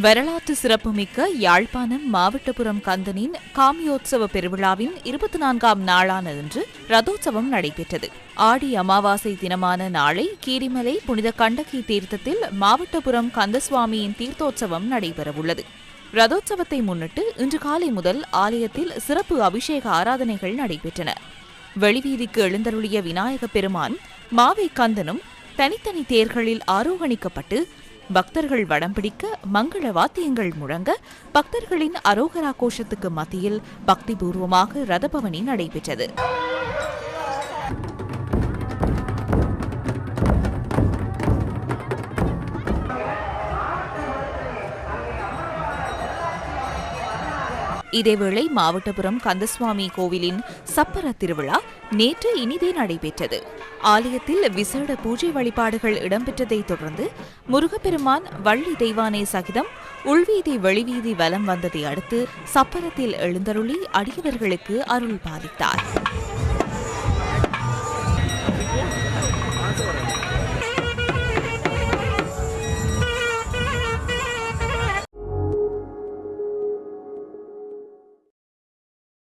வரலாற்று சிறப்புமிக்க யாழ்ப்பாணம் மாவட்டபுரம் கந்தனின் காமியோத்சவ பெருவிழாவின் இருபத்தி நான்காம் நாளான இன்று ரதோற்சவம் நடைபெற்றது. ஆடி அமாவாசை தினமான நாளை கீரிமலை புனித கண்டகி தீர்த்தத்தில் மாவட்டபுரம் கந்தசுவாமியின் தீர்த்தோற்சவம் நடைபெறவுள்ளது. ரதோற்சவத்தை முன்னிட்டு இன்று காலை முதல் ஆலயத்தில் சிறப்பு அபிஷேக ஆராதனைகள் நடைபெற்றன. வெளிவீதிக்கு எழுந்தருளிய விநாயகப் பெருமான் மாவை கந்தனும் தனித்தனி தேர்களில் ஆரோகணிக்கப்பட்டு பக்தர்கள் வடம் பிடிக்க மங்கள வாத்தியங்கள் முழங்க பக்தர்களின் அரோகரா கோஷத்துக்கு மத்தியில் பக்திபூர்வமாக ரதபவனி நடைபெற்றது. இதேவேளை மாவட்டபுரம் கந்தசுவாமி கோவிலின் சப்பர திருவிழா நேற்று இனிதே நடைபெற்றது. ஆலயத்தில் விசேட பூஜை வழிபாடுகள் இடம்பெற்றதைத் தொடர்ந்து முருகப்பெருமான் வள்ளி தெய்வானை சகிதம் உள்வீதி வெளிவீதி வலம் வந்ததை அடுத்து சப்பரத்தில் எழுந்தருளி அடியவர்களுக்கு அருள் பாலித்தார்.